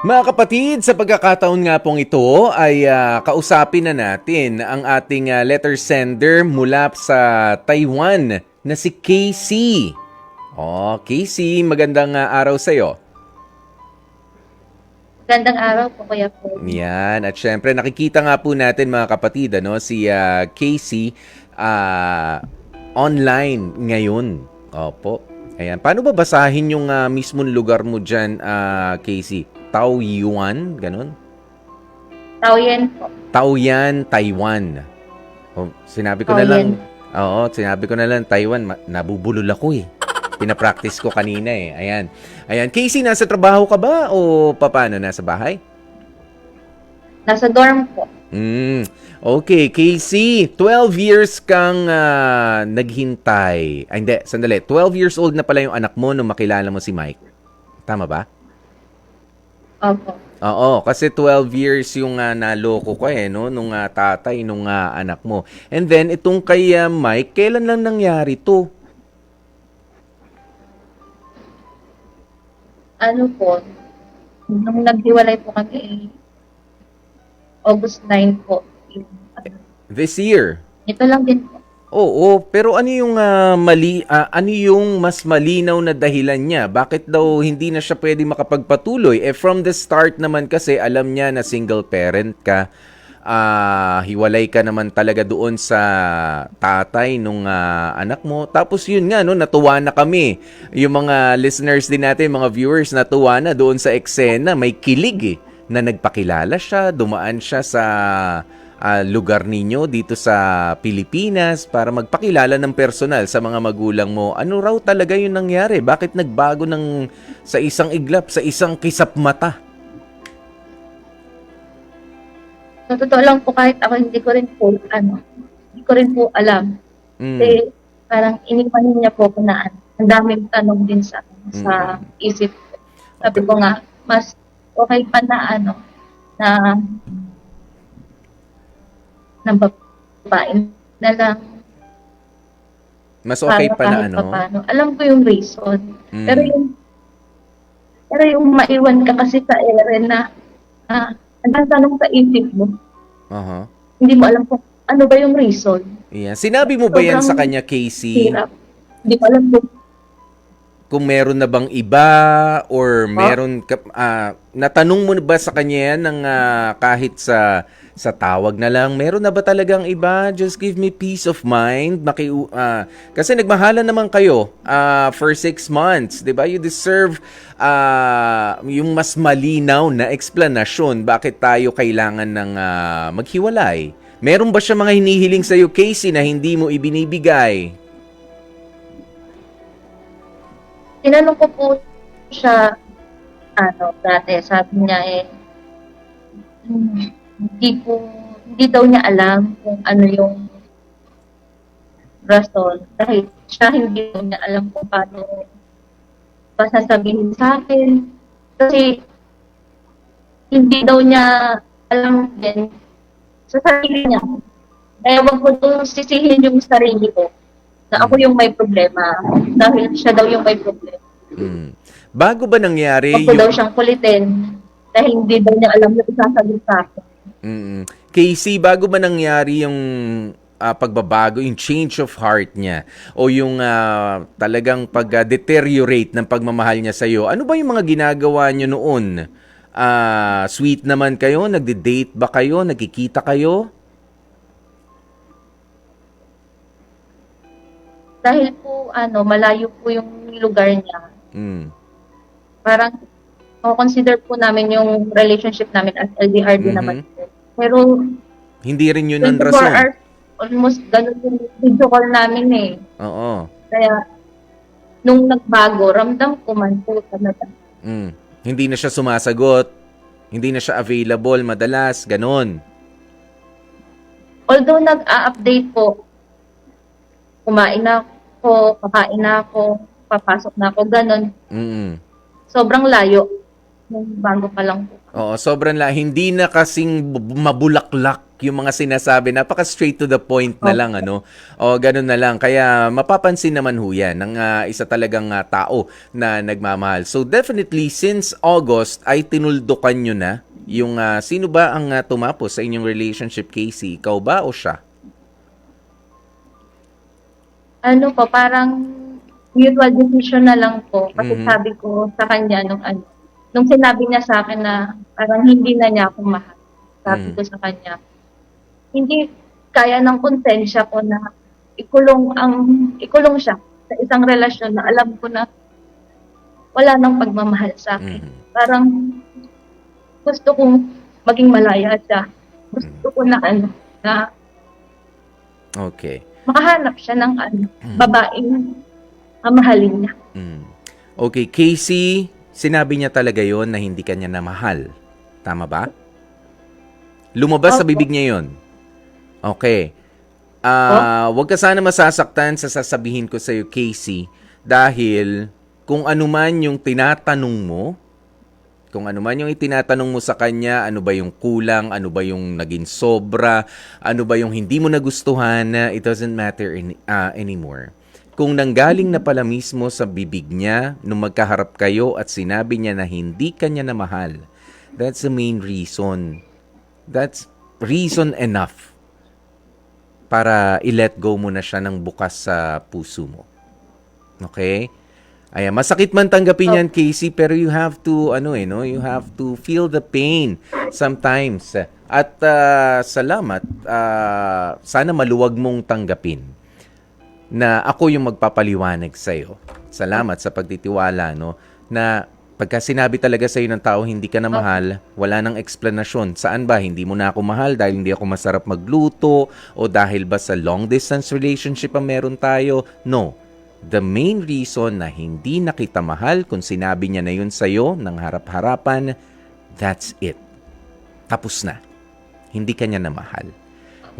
Mga kapatid, sa pagkakataon nga pong ito ay ah, kausapin na natin ang ating ah, letter sender mula sa Taiwan na si Casey. Oh, Casey, magandang ah, araw sa iyo. Gandang araw po, Kuya po. Yan, at syempre nakikita nga po natin mga kapatid ano si ah, Casey ah, online ngayon. Opo. Ayan, paano ba basahin yung ah, mismong lugar mo diyan, Casey? Taoyuan, ganun? Taoyen po. Taoyuan, Taiwan. Oh, sinabi ko na lang. Oo, sinabi ko na lang Taiwan, Ma- nabubulol ako eh. Pinapractice ko kanina eh. Ayan. Ayan, Casey, nasa trabaho ka ba o paano nasa bahay? Nasa dorm po. Mm. Okay, Casey, 12 years kang ah, naghintay. Ay, hindi, sandali. 12 years old na pala yung anak mo nung makilala mo si Mike. Tama ba? Opo. Oo, kasi 12 years yung ah, naloko ko eh, no? Nung ah, tatay, nung ah, anak mo. And then, itong kay ah, Mike, kailan lang nangyari to? Ano po, nung naghiwalay po kami, August 9 po. Yung, ano, This year? ito lang din po. Oo, pero ano yung ah, mali ah, ano yung mas malinaw na dahilan niya? Bakit daw hindi na siya pwede makapagpatuloy? Eh from the start naman kasi alam niya na single parent ka. Ah, hiwalay ka naman talaga doon sa tatay nung ah, anak mo. Tapos yun nga no, natuwa na kami. Yung mga listeners din natin, mga viewers natuwa na doon sa eksena, may kilig eh na nagpakilala siya, dumaan siya sa ah, lugar ninyo dito sa Pilipinas para magpakilala ng personal sa mga magulang mo. Ano raw talaga yung nangyari? Bakit nagbago ng sa isang iglap, sa isang kisap mata? Sa totoo lang po, kahit ako hindi ko rin po, ano, hindi ko rin po alam. Mm. Kasi parang iniwan niya po ko na ang daming tanong din sa, sa isip ko. Sabi ko nga, mas okay pa na ano, na ng babae na lang Mas okay pa na ano? papaano. Alam ko yung reason. Mm. Pero yung pero yung maiwan ka kasi sa ere na ah, ang tanong sa isip mo, Aha. hindi mo alam kung ano ba yung reason. Yeah. Sinabi mo ba yan Sobrang sa kanya, Casey? Hirap. Hindi ko alam kung Kung meron na bang iba or meron ka, ah, natanong mo ba sa kanya yan ng ah, kahit sa sa tawag na lang, meron na ba talagang iba? Just give me peace of mind. Maki, ah, kasi nagmahalan naman kayo ah, for six months, di ba? You deserve ah, yung mas malinaw na explanation bakit tayo kailangan ng ah, maghiwalay. Meron ba siya mga hinihiling sa'yo, Casey, na hindi mo ibinibigay? Tinanong ko po siya, ano, dati, sabi niya eh, hindi po, hindi daw niya alam kung ano yung rason. Dahil siya hindi daw niya alam kung paano pa sasabihin sa akin. Kasi, hindi daw niya alam din sa sarili niya. Kaya wag ko daw sisihin yung sarili ko na ako yung may problema dahil siya daw yung may problema. Mm. Bago ba nangyari Wag ko daw yung... siyang kulitin dahil hindi daw niya alam yung isasagot sa akin. Mm. Casey, bago ba nangyari yung ah, pagbabago, yung change of heart niya o yung ah, talagang pag-deteriorate ng pagmamahal niya sa'yo, ano ba yung mga ginagawa niyo noon? Ah, sweet naman kayo? Nagde-date ba kayo? Nagkikita kayo? Dahil po, ano, malayo po yung lugar niya. Mm. Parang, consider po namin yung relationship namin as LDR din Mhm. naman. Pero, Hindi rin yun ang 24 rason. hours, almost ganun yung video call namin eh. Oo. Kaya, nung nagbago, ramdam ko man po talaga. Mm. Hindi na siya sumasagot. Hindi na siya available madalas. Ganon. Although nag-a-update po, kumain na ako, kakain na ako, papasok na ako, ganun. Mm. Sobrang layo. Nung bago pa lang po. Oo, sobrang la. Hindi na kasing bu- mabulaklak yung mga sinasabi, napaka straight to the point na lang ano. O ganun na lang. Kaya mapapansin naman ho yan ng ah, isa talagang ah, tao na nagmamahal. So definitely since August ay tinuldukan nyo na yung ah, sino ba ang ah, tumapos sa inyong relationship, Casey? Ikaw ba o siya? Ano po, parang mutual decision na lang po. Kasi Mhm. sabi ko sa kanya nung ano, nung sinabi niya sa akin na parang hindi na niya ako mahal. Sabi Mhm. ko sa kanya, hindi kaya ng konsensya ko na ikulong ang ikulong siya sa isang relasyon na alam ko na wala nang pagmamahal sa akin. Mhm. Parang gusto kong maging malaya siya. Gusto ko na ano, na Okay. Makahanap siya ng ano, Mhm. babaeng mamahalin niya. Mm. Okay, Casey, sinabi niya talaga yon na hindi kanya na mahal. Tama ba? Lumabas sa Opo. bibig niya yon. Okay. Ah, wag ka sana masasaktan sa sasabihin ko sa iyo, Casey, dahil kung ano man yung tinatanong mo, kung ano man yung itinatanong mo sa kanya, ano ba yung kulang, ano ba yung naging sobra, ano ba yung hindi mo nagustuhan, it doesn't matter any- ah, anymore. Kung nanggaling na pala mismo sa bibig niya nung magkaharap kayo at sinabi niya na hindi kanya na mahal, that's the main reason. That's reason enough para i-let go mo na siya ng bukas sa puso mo. Okay? Ayan, masakit man tanggapin yan, Casey, pero you have to, ano eh, no? You have to feel the pain sometimes. At ah, salamat, ah, sana maluwag mong tanggapin na ako yung magpapaliwanag sa'yo. Salamat sa pagtitiwala, no? Na pagka sinabi talaga sa'yo ng tao, hindi ka na mahal, wala nang eksplanasyon. Saan ba? Hindi mo na ako mahal dahil hindi ako masarap magluto o dahil ba sa long distance relationship ang meron tayo? No. The main reason na hindi na kita mahal kung sinabi niya na yun sa'yo ng harap-harapan, that's it. Tapos na. Hindi ka niya na mahal.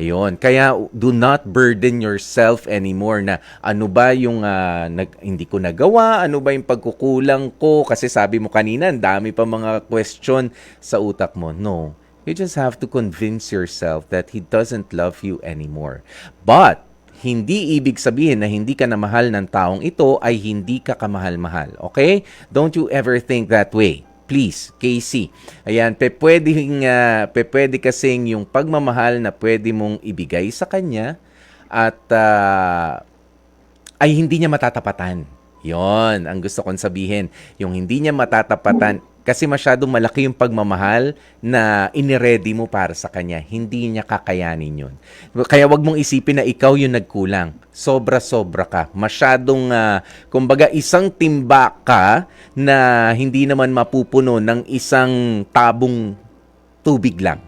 Ayun. Kaya do not burden yourself anymore na ano ba yung ah, nag, hindi ko nagawa, ano ba yung pagkukulang ko kasi sabi mo kanina, ang dami pa mga question sa utak mo. No. You just have to convince yourself that he doesn't love you anymore. But hindi ibig sabihin na hindi ka na mahal ng taong ito ay hindi ka kamahal-mahal. Okay? Don't you ever think that way. Please, Casey. Ayan, pe pwede, uh, pe pwede kasing yung pagmamahal na pwede mong ibigay sa kanya at ah, ay hindi niya matatapatan. Yon, ang gusto kong sabihin. Yung hindi niya matatapatan, kasi masyadong malaki yung pagmamahal na iniready mo para sa kanya. Hindi niya kakayanin yun. Kaya wag mong isipin na ikaw yung nagkulang. Sobra-sobra ka. Masyadong, ah, kumbaga, isang timba ka na hindi naman mapupuno ng isang tabong tubig lang.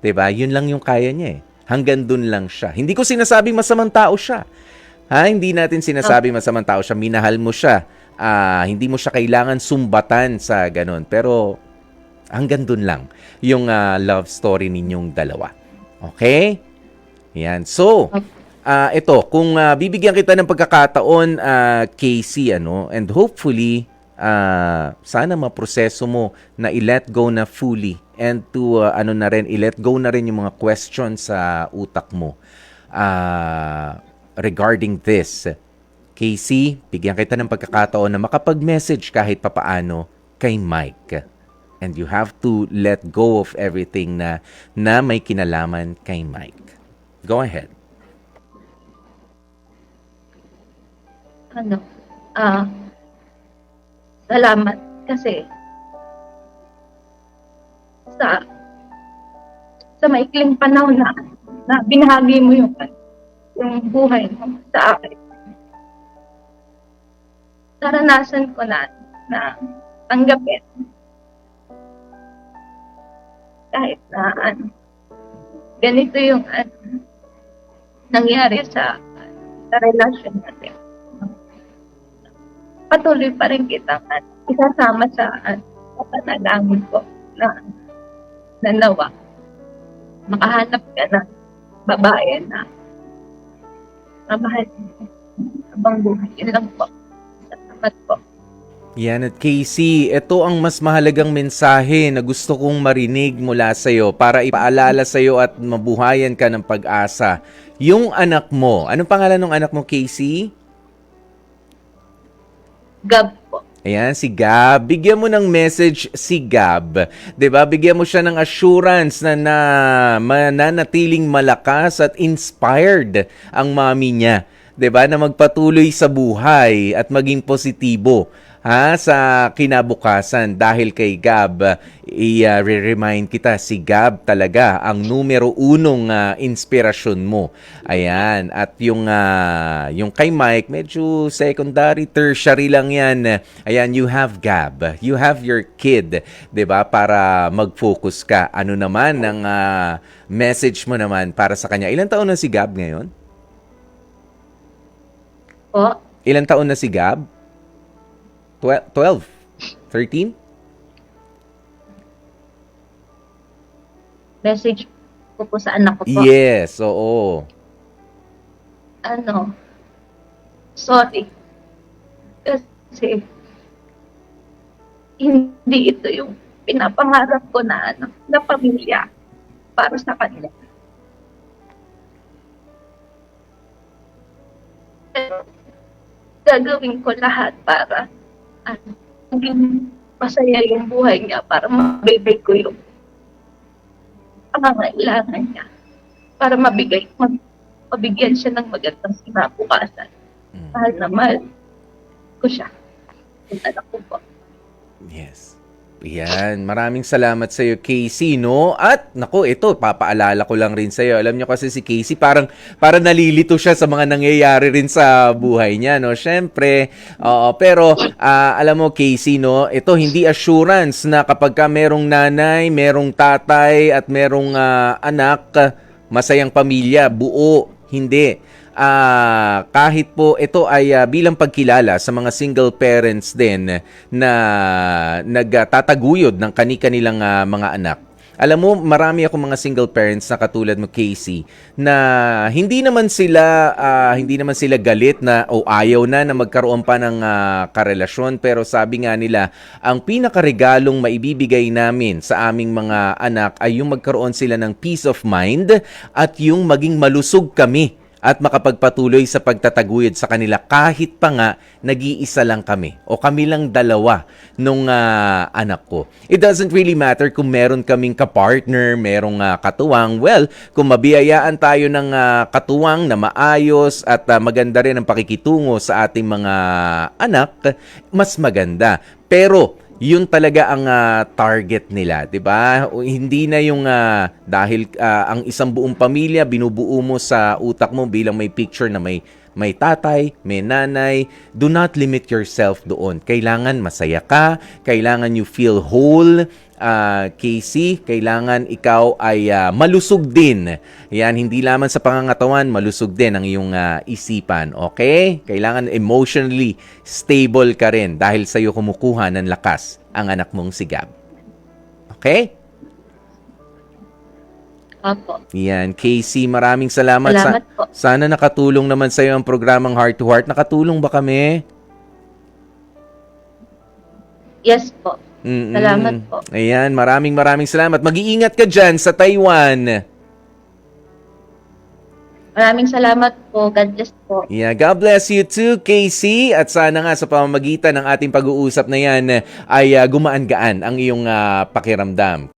ba? Yun lang yung kaya niya eh. Hanggang dun lang siya. Hindi ko sinasabing masamang tao siya. Ha, hindi natin sinasabi masamang tao siya. Minahal mo siya. Ah, hindi mo siya kailangan sumbatan sa ganun. Pero hanggang dun lang yung ah, love story ninyong dalawa. Okay? Yan. So, ah ito, kung ah, bibigyan kita ng pagkakataon, ah, Casey, ano, and hopefully, ah, sana maproseso mo na i-let go na fully and to, ah, ano na rin, i-let go na rin yung mga questions sa utak mo ah, regarding this. Casey, bigyan kita ng pagkakataon na makapag-message kahit papaano kay Mike. And you have to let go of everything na, na may kinalaman kay Mike. Go ahead. Ano, ah, salamat kasi sa sa maikling panahon na, na binahagi mo yung yung buhay mo sa akin. Naranasan ko na na tanggapin kahit na ano, ganito yung ano, nangyari sa, sa relasyon natin. Patuloy pa rin kita isasama sa, ano, panalangin ko na, na nawa. Makahanap ka ng babae na mamahal habang buhay. Yun lang po. Salamat po. Yan at Casey, ito ang mas mahalagang mensahe na gusto kong marinig mula sa iyo para ipaalala sa iyo at mabuhayan ka ng pag-asa. Yung anak mo, anong pangalan ng anak mo, Casey? Gab po. Ayan, si Gab. Bigyan mo ng message si Gab. ba? Bigyan mo siya ng assurance na, na mananatiling malakas at inspired ang mami niya. 'Di ba? Na magpatuloy sa buhay at maging positibo ha sa kinabukasan. Dahil kay Gab i-remind kita si Gab talaga ang numero unong ah, inspirasyon mo. Ayan. At yung ah, yung kay Mike medyo secondary tertiary lang yan. Ayan you have Gab. You have your kid 'di ba para mag-focus ka. Ano naman ang ah, message mo naman para sa kanya? Ilang taon na si Gab ngayon Po. ilang taon na si Gab 12 13 Message ko po sa anak ko po. Yes, oo. Ano, sorry. Kasi, hindi ito yung pinapangarap ko na ano, na pamilya para sa kanila. Pero, gagawin ko lahat para ano, maging masaya yung buhay niya para mabibig ko yung pangangailangan niya para mabigay, mag, mabigyan siya ng magandang kinabukasan. Mm. Mahal na mahal ko siya. Yung anak ko po. Yes. Yan, maraming salamat sa iyo Casey, no? At nako, ito papaalala ko lang rin sa iyo. Alam niyo kasi si Casey parang para nalilito siya sa mga nangyayari rin sa buhay niya, no? Syempre, oo, pero ah, alam mo Casey, no, ito hindi assurance na kapag ka merong nanay, merong tatay at merong ah, anak, masayang pamilya, buo, hindi. Ah, kahit po ito ay ah, bilang pagkilala sa mga single parents din na nagtataguyod ng kani-kanilang ah, mga anak. Alam mo, marami ako mga single parents na katulad mo Casey na hindi naman sila ah, hindi naman sila galit na o ayaw na na magkaroon pa ng ah, karelasyon pero sabi nga nila ang pinakaregalong maibibigay namin sa aming mga anak ay yung magkaroon sila ng peace of mind at yung maging malusog kami at makapagpatuloy sa pagtataguyod sa kanila kahit pa nga nag-iisa lang kami o kami lang dalawa nung ah, anak ko. It doesn't really matter kung meron kaming kapartner, merong ah, katuwang. Well, kung mabiyayaan tayo ng ah, katuwang na maayos at ah, maganda rin ang pakikitungo sa ating mga anak, mas maganda. Pero yun talaga ang ah, target nila, 'di ba? Hindi na yung ah, dahil ah, ang isang buong pamilya binubuo mo sa utak mo bilang may picture na may may tatay, may nanay. Do not limit yourself doon. Kailangan masaya ka, kailangan you feel whole. Ah, Casey, kailangan ikaw ay ah, malusog din. Yan, hindi lamang sa pangangatawan, malusog din ang iyong ah, isipan. Okay? Kailangan emotionally stable ka rin dahil sa iyo kumukuha ng lakas ang anak mong si Gab. Okay? Opo. Yan, Casey, maraming salamat. Salamat po. Sana nakatulong naman sa iyo ang programang Heart to Heart. Nakatulong ba kami? Yes po. Mm-mm. Salamat po. Ayan, maraming maraming salamat. Mag-iingat ka dyan sa Taiwan. Maraming salamat po. God bless po. Yeah, God bless you too, Casey. At sana nga sa pamamagitan ng ating pag-uusap na yan ay ah, gumaan-gaan ang iyong ah, pakiramdam.